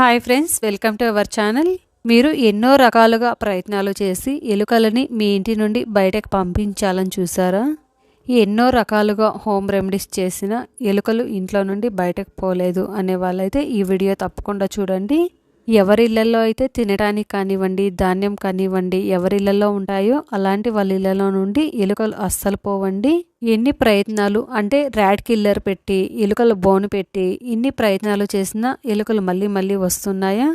Hi friends welcome to our channel మీరు ఎన్నో రకాలుగా ప్రయత్నాలు చేసి ఎలుకలని మీ ఇంటి నుండి బయటకు పంపించాలని చూసారా? ఎన్నో రకాలుగా హోమ్ రెమెడీస్ చేసిన ఎలుకలు ఇంట్లో నుండి బయటకు పోలేదు అనే వాళ్ళైతే ఈ వీడియో తప్పకుండా చూడండి. ఎవరిళ్ళలో అయితే తినడానికి కానివ్వండి ధాన్యం కానివ్వండి ఎవరిళ్ళలో ఉంటాయో అలాంటి వాళ్ళ ఇళ్ళలో నుండి ఎలుకలు అస్సలు పోవండి. ఎన్ని ప్రయత్నాలు అంటే ర్యాడ్ కిల్లర్ పెట్టి ఎలుకలు బోను పెట్టి ఇన్ని ప్రయత్నాలు చేసినా ఎలుకలు మళ్ళీ మళ్ళీ వస్తున్నాయా?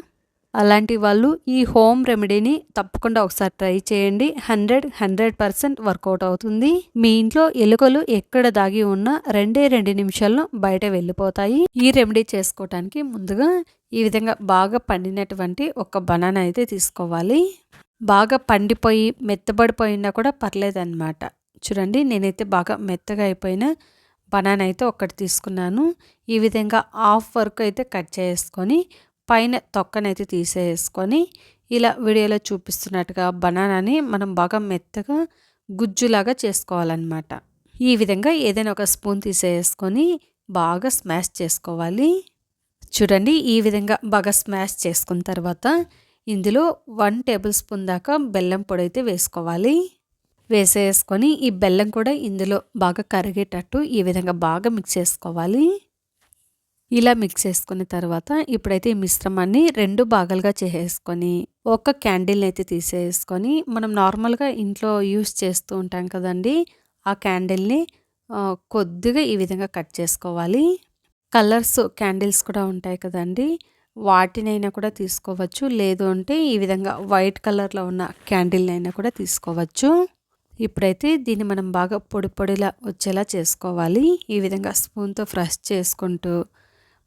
అలాంటి వాళ్ళు ఈ హోమ్ రెమెడీని తప్పకుండా ఒకసారి ట్రై చేయండి. హండ్రెడ్ హండ్రెడ్ పర్సెంట్ వర్కౌట్ అవుతుంది. మీ ఇంట్లో ఎలుకలు ఎక్కడ దాగి ఉన్నా రెండే రెండు నిమిషాల్లో బయట వెళ్ళిపోతాయి. ఈ రెమెడీ చేసుకోవటానికి ముందుగా ఈ విధంగా బాగా పండినటువంటి ఒక బనానా అయితే తీసుకోవాలి. బాగా పండిపోయి మెత్తబడిపోయినా కూడా పర్లేదన్నమాట. చూడండి నేనైతే బాగా మెత్తగా అయిపోయిన బనానా అయితే ఒకటి తీసుకున్నాను. ఈ విధంగా హాఫ్ వర్క్ అయితే కట్ చేసుకొని పైన తొక్కనైతే తీసేసుకొని ఇలా వీడియోలో చూపిస్తున్నట్టుగా బనానాని మనం బాగా మెత్తగా గుజ్జులాగా చేసుకోవాలన్నమాట. ఈ విధంగా ఏదైనా ఒక స్పూన్ తీసేసుకొని బాగా స్మాష్ చేసుకోవాలి. చూడండి ఈ విధంగా బాగా స్మాష్ చేసుకున్న తర్వాత ఇందులో వన్ టేబుల్ స్పూన్ దాకా బెల్లం పొడి అయితే వేసుకోవాలి. వేసేసుకొని ఈ బెల్లం కూడా ఇందులో బాగా కరిగేటట్టు ఈ విధంగా బాగా మిక్స్ చేసుకోవాలి. ఇలా మిక్స్ చేసుకున్న తర్వాత ఇప్పుడైతే ఈ మిశ్రమాన్ని రెండు భాగాలుగా చేసేసుకొని ఒక క్యాండిల్ని అయితే తీసేసుకొని మనం నార్మల్గా ఇంట్లో యూస్ చేస్తూ ఉంటాం కదండి ఆ క్యాండిల్ని కొద్దిగా ఈ విధంగా కట్ చేసుకోవాలి. కలర్స్ క్యాండిల్స్ కూడా ఉంటాయి కదండి వాటినైనా కూడా తీసుకోవచ్చు. లేదు అంటే ఈ విధంగా వైట్ కలర్లో ఉన్న క్యాండిల్నైనా కూడా తీసుకోవచ్చు. ఇప్పుడైతే దీన్ని మనం బాగా పొడి పొడిలా వచ్చేలా చేసుకోవాలి. ఈ విధంగా స్పూన్తో ఫ్రెష్ చేసుకుంటూ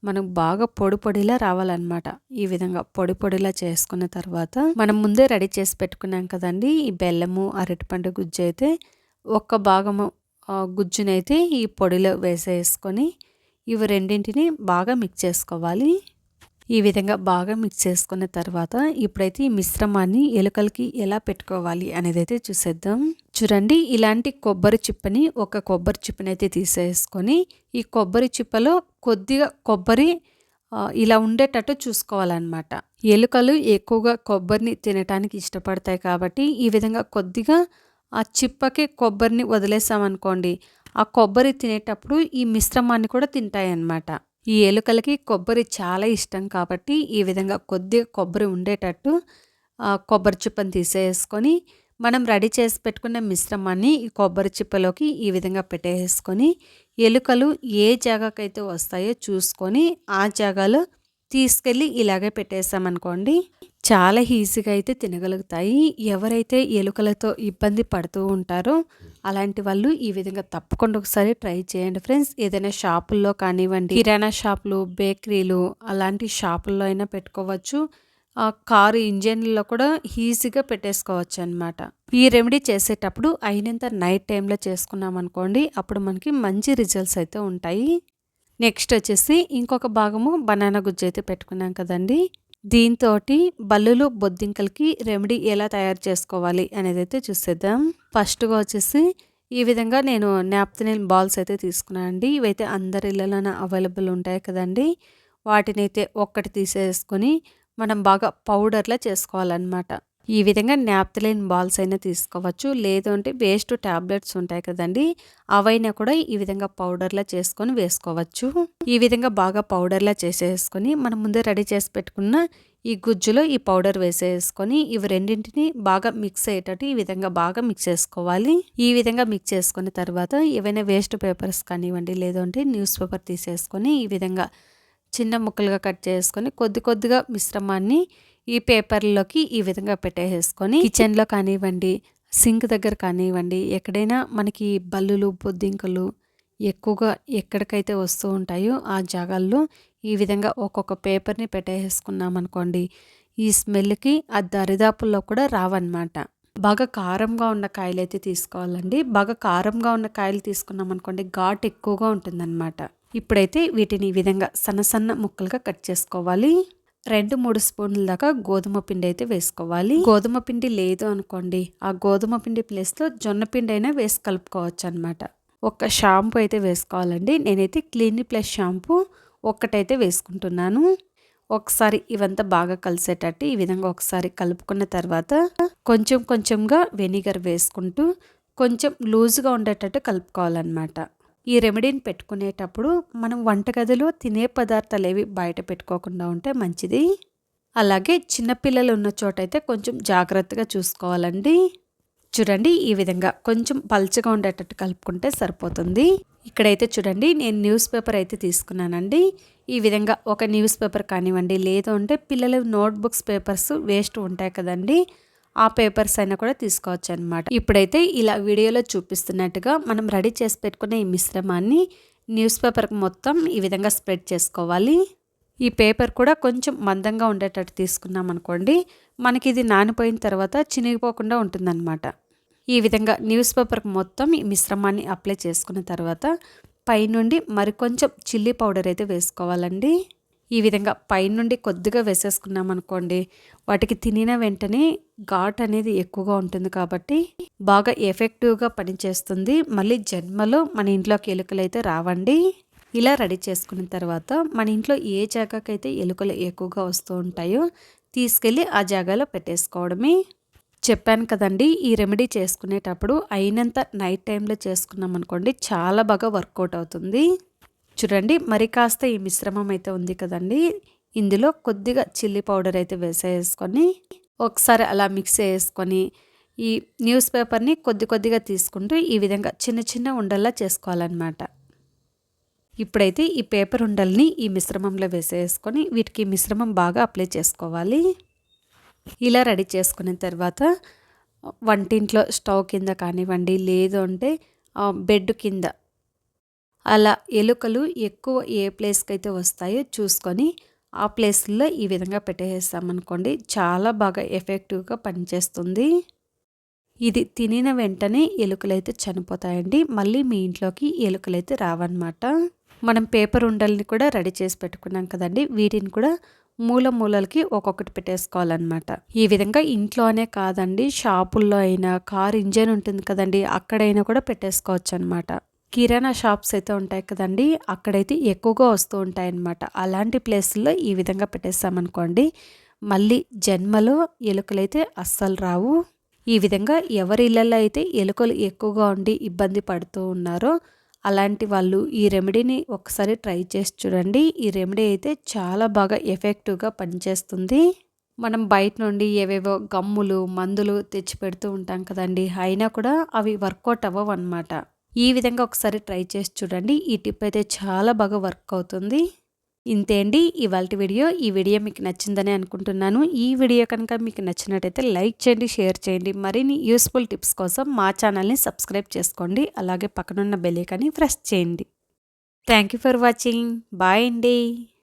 మనకు బాగా పొడి పొడిలా రావాలన్నమాట. ఈ విధంగా పొడి పొడిలా చేసుకున్న తర్వాత మనం ముందే రెడీ చేసి పెట్టుకున్నాం కదండి ఈ బెల్లము అరటిపండు గుజ్జు అయితే ఒక్క భాగము గుజ్జునైతే ఈ పొడిలో వేసేసుకొని ఇవి రెండింటిని బాగా మిక్స్ చేసుకోవాలి. ఈ విధంగా బాగా మిక్స్ చేసుకున్న తర్వాత ఇప్పుడైతే ఈ మిశ్రమాన్ని ఎలుకలకి ఎలా పెట్టుకోవాలి అనేది అయితే చూసేద్దాం. చూడండి ఇలాంటి కొబ్బరి చిప్పని ఒక కొబ్బరి చిప్పని అయితే తీసేసుకొని ఈ కొబ్బరి చిప్పలో కొద్దిగా కొబ్బరి ఇలా ఉండేటట్టు చూసుకోవాలన్నమాట. ఎలుకలు ఎక్కువగా కొబ్బరిని తినటానికి ఇష్టపడతాయి కాబట్టి ఈ విధంగా కొద్దిగా ఆ చిప్పకి కొబ్బరిని వదిలేసామనుకోండి ఆ కొబ్బరి తినేటప్పుడు ఈ మిశ్రమాన్ని కూడా తింటాయి అన్నమాట ఈ ఎలుకలకి కొబ్బరి చాలా ఇష్టం కాబట్టి ఈ విధంగా కొద్దిగా కొబ్బరి ఉండేటట్టు కొబ్బరి చిప్పను తీసేసుకొని మనం రెడీ చేసి పెట్టుకున్న మిశ్రమాన్ని ఈ కొబ్బరి చిప్పలోకి ఈ విధంగా పెట్టేసుకొని ఎలుకలు ఏ జాగాకైతే వస్తాయో చూసుకొని ఆ జాగాలో తీసుకెళ్ళి ఇలాగే పెట్టేసామనుకోండి చాలా ఈజీగా అయితే తినగలుగుతాయి. ఎవరైతే ఎలుకలతో ఇబ్బంది పడుతూ ఉంటారో అలాంటి వాళ్ళు ఈ విధంగా తప్పకుండా ఒకసారి ట్రై చేయండి ఫ్రెండ్స్. ఏదైనా షాపుల్లో కానివ్వండి కిరాణా షాపులు బేకరీలు అలాంటి షాపుల్లో అయినా పెట్టుకోవచ్చు. కారు ఇంజన్లో కూడా ఈజీగా పెట్టేసుకోవచ్చు అనమాట ఈ రెమెడీ చేసేటప్పుడు అయినంత నైట్ టైంలో చేసుకున్నాం అనుకోండి అప్పుడు మనకి మంచి రిజల్ట్స్ అయితే ఉంటాయి. నెక్స్ట్ వచ్చేసి ఇంకొక భాగము బనానా గుజ్జు అయితే పెట్టుకున్నాం కదండి. దీంతో బల్లులు బొద్దింకలకి రెమెడీ ఎలా తయారు చేసుకోవాలి అనేది అయితే చూసేద్దాం. ఫస్ట్గా వచ్చేసి ఈ విధంగా నేను నాప్తనిన్ బాల్స్ అయితే తీసుకున్నాను అండి. ఇవైతే అందరి ఇళ్ళలోనే అవైలబుల్ ఉంటాయి కదండి. వాటిని అయితే ఒక్కటి తీసేసుకొని మనం బాగా పౌడర్లా చేసుకోవాలన్నమాట. ఈ విధంగా నాప్తలిన్ బాల్స్ అయినా తీసుకోవచ్చు. లేదు అంటే వేస్ట్ ట్యాబ్లెట్స్ ఉంటాయి కదండి అవైనా కూడా ఈ విధంగా పౌడర్లా చేసుకొని వేసుకోవచ్చు. ఈ విధంగా బాగా పౌడర్లా చేసేసుకొని మనం ముందే రెడీ చేసి పెట్టుకున్న ఈ గుజ్జులో ఈ పౌడర్ వేసేసుకొని ఇవి రెండింటిని బాగా మిక్స్ అయ్యేటట్టు ఈ విధంగా బాగా మిక్స్ చేసుకోవాలి. ఈ విధంగా మిక్స్ చేసుకున్న తర్వాత ఏవైనా వేస్ట్ పేపర్స్ కానివ్వండి లేదంటే న్యూస్ పేపర్ తీసేసుకొని ఈ విధంగా చిన్న ముక్కలుగా కట్ చేసుకొని కొద్ది కొద్దిగా మిశ్రమాన్ని ఈ పేపర్లోకి ఈ విధంగా పెట్టేసుకొని కిచెన్లో కానివ్వండి సింక్ దగ్గర కానివ్వండి ఎక్కడైనా మనకి బల్లులు బొద్దింకలు ఎక్కువగా ఎక్కడికైతే వస్తూ ఉంటాయో ఆ జాగాల్లో ఈ విధంగా ఒక్కొక్క పేపర్ని పెట్టేసుకున్నాం అనుకోండి ఈ స్మెల్కి ఆ దరిదాపుల్లో కూడా రావన్నమాట. బాగా కారంగా ఉన్న కాయలు అయితే తీసుకోవాలండి. బాగా కారంగా ఉన్న కాయలు తీసుకున్నాం అనుకోండి ఘాట్ ఎక్కువగా ఉంటుందన్నమాట. ఇప్పుడైతే వీటిని ఈ విధంగా సన్న సన్న ముక్కలుగా కట్ చేసుకోవాలి. రెండు మూడు స్పూన్ల దాకా గోధుమ పిండి అయితే వేసుకోవాలి. గోధుమ పిండి లేదు అనుకోండి ఆ గోధుమ పిండి ప్లేస్లో జొన్న పిండి అయినా వేసి కలుపుకోవచ్చు అనమాట ఒక షాంపూ అయితే వేసుకోవాలండి. నేనైతే క్లీన్ ప్లస్ షాంపూ ఒక్కటైతే వేసుకుంటున్నాను. ఒకసారి ఇవంతా బాగా కలిసేటట్టు ఈ విధంగా ఒకసారి కలుపుకున్న తర్వాత కొంచెం కొంచెంగా వెనిగర్ వేసుకుంటూ కొంచెం లూజ్గా ఉండేటట్టు కలుపుకోవాలన్నమాట. ఈ రెమెడీని పెట్టుకునేటప్పుడు మనం వంటగదిలో తినే పదార్థాలు ఏవి బయట పెట్టుకోకుండా ఉంటే మంచిది. అలాగే చిన్నపిల్లలు ఉన్న చోట అయితే కొంచెం జాగ్రత్తగా చూసుకోవాలండి. చూడండి ఈ విధంగా కొంచెం పల్చగా ఉండేటట్టు కలుపుకుంటే సరిపోతుంది. ఇక్కడైతే చూడండి నేను న్యూస్ పేపర్ అయితే తీసుకున్నానండి. ఈ విధంగా ఒక న్యూస్ పేపర్ కానివ్వండి లేదు అంటే పిల్లల నోట్బుక్స్ పేపర్స్ వేస్ట్ ఉంటాయి కదండి. ఆ పేపర్స్ అయినా కూడా తీసుకోవచ్చు అనమాట ఇప్పుడైతే ఇలా వీడియోలో చూపిస్తున్నట్టుగా మనం రెడీ చేసి పెట్టుకున్న ఈ మిశ్రమాన్ని న్యూస్ పేపర్కి మొత్తం ఈ విధంగా స్ప్రెడ్ చేసుకోవాలి. ఈ పేపర్ కూడా కొంచెం మందంగా ఉండేటట్టు తీసుకున్నాం అనుకోండి మనకి ఇది నానిపోయిన తర్వాత చినిగిపోకుండా ఉంటుందన్నమాట. ఈ విధంగా న్యూస్ పేపర్కి మొత్తం ఈ మిశ్రమాన్ని అప్లై చేసుకున్న తర్వాత పైనుండి మరికొంచెం చిల్లీ పౌడర్ అయితే వేసుకోవాలండి. ఈ విధంగా పైనుండి కొద్దిగా వేసేసుకున్నాం అనుకోండి వాటికి తినిన వెంటనే ఘాట్ అనేది ఎక్కువగా ఉంటుంది కాబట్టి బాగా ఎఫెక్టివ్గా పనిచేస్తుంది. మళ్ళీ జన్మలో మన ఇంట్లోకి ఎలుకలు అయితే రావండి. ఇలా రెడీ చేసుకున్న తర్వాత మన ఇంట్లో ఏ జాగాకైతే ఎలుకలు ఎక్కువగా వస్తూ ఉంటాయో తీసుకెళ్ళి ఆ జాగాలో పెట్టేసుకోవడమే. చెప్పాను కదండి ఈ రెమెడీ చేసుకునేటప్పుడు అయినంత నైట్ టైంలో చేసుకున్నాం అనుకోండి చాలా బాగా వర్కౌట్ అవుతుంది. చూడండి. మరి కాస్త ఈ మిశ్రమం అయితే ఉంది కదండి. ఇందులో కొద్దిగా చిల్లీ పౌడర్ అయితే వేసేసుకొని ఒకసారి అలా మిక్స్ చేసుకొని ఈ న్యూస్ పేపర్ని కొద్ది కొద్దిగా తీసుకుంటూ ఈ విధంగా చిన్న చిన్న ఉండల్లా చేసుకోవాలన్నమాట. ఇప్పుడైతే ఈ పేపర్ ఉండల్ని ఈ మిశ్రమంలో వేసేసుకొని వీటికి మిశ్రమం బాగా అప్లై చేసుకోవాలి. ఇలా రెడీ చేసుకున్న తర్వాత వంటింట్లో స్టవ్ కింద కానివ్వండి లేదు అంటే బెడ్ కింద అలా ఎలుకలు ఎక్కువ ఏ ప్లేస్కి అయితే వస్తాయో చూసుకొని ఆ ప్లేస్లో ఈ విధంగా పెట్టేసామనుకోండి చాలా బాగా ఎఫెక్టివ్గా పనిచేస్తుంది. ఇది తినిన వెంటనే ఎలుకలైతే చనిపోతాయండి. మళ్ళీ మీ ఇంట్లోకి ఎలుకలైతే రావన్నమాట. మనం పేపర్ ఉండల్ని కూడా రెడీ చేసి పెట్టుకున్నాం కదండి. వీటిని కూడా మూల మూలలకి ఒక్కొక్కటి పెట్టేసుకోవాలన్నమాట. ఈ విధంగా ఇంట్లోనే కాదండి షాపుల్లో అయినా కార్ ఇంజన్ ఉంటుంది కదండి అక్కడైనా కూడా పెట్టేసుకోవచ్చు అనమాట కిరాణా షాప్స్ అయితే ఉంటాయి కదండి అక్కడైతే ఎక్కువగా వస్తూ ఉంటాయి అన్నమాట అలాంటి ప్లేస్లో ఈ విధంగా పెట్టేస్తామనుకోండి మళ్ళీ జన్మలో ఎలుకలైతే అస్సలు రావు. ఈ విధంగా ఎవరి ఇళ్ళల్లో అయితే ఎలుకలు ఎక్కువగా ఉండి ఇబ్బంది పడుతూ ఉన్నారో అలాంటి వాళ్ళు ఈ రెమెడీని ఒకసారి ట్రై చేసి చూడండి. ఈ రెమెడీ అయితే చాలా బాగా ఎఫెక్టివ్గా పనిచేస్తుంది. మనం బయట నుండి ఏవేవో గమ్ములు మందులు తెచ్చి పెడుతూ ఉంటాం కదండి అయినా కూడా అవి వర్కౌట్ అవ్వవు అనమాట ఈ విధంగా ఒకసారి ట్రై చేసి చూడండి. ఈ టిప్ అయితే చాలా బాగా వర్క్ అవుతుంది. ఇంతే అండి. ఇవాళ వీడియో. ఈ వీడియో మీకు నచ్చిందని అనుకుంటున్నాను. ఈ వీడియో కనుక మీకు నచ్చినట్టయితే లైక్ చేయండి షేర్ చేయండి. మరిన్ని యూస్ఫుల్ టిప్స్ కోసం మా ఛానల్ని సబ్స్క్రైబ్ చేసుకోండి. అలాగే పక్కనున్న బెల్లికని ప్రెస్ చేయండి. Thank you for watching. Bye అండి.